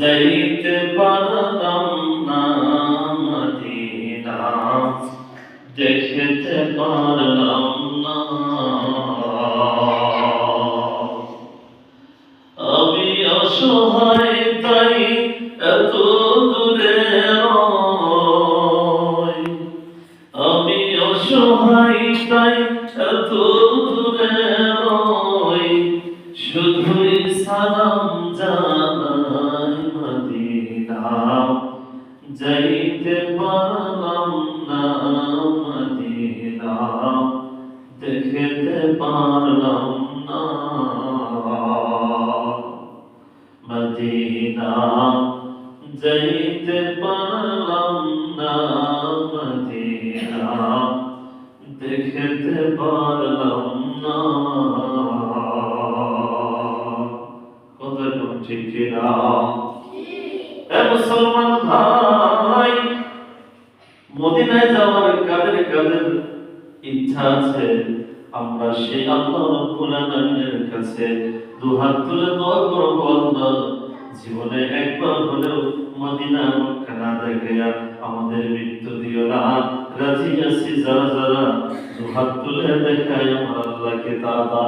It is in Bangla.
যাইতে পারলাম না মদিনা দেখতে পারলাম না। আমি অসহায় তাই এত দূরে আমি অসহায় তাই এত দূরে শুধুই সালাম জানাই যাইতে পারলাম না মদিনা দেখতে পারলাম না মদিনা যাইতে পারলাম না মদিনা দেখতে পারলাম না। কোন? ঠিক। এ মুসলমান ভাই মদিনায় যাওয়ার কাদের কাদের ইচ্ছা আছে? আমরা সেই আল্লাহ কাছে দুহাত তুলে দোয়া করব জীবনে একবার হলেও মদিনা মক্কা না দেখে আমাদের মৃত্যু দিও না। রাজি আছি যারা যারা দুহাত তুলে দেখায় আমার আল্লাহকে তারা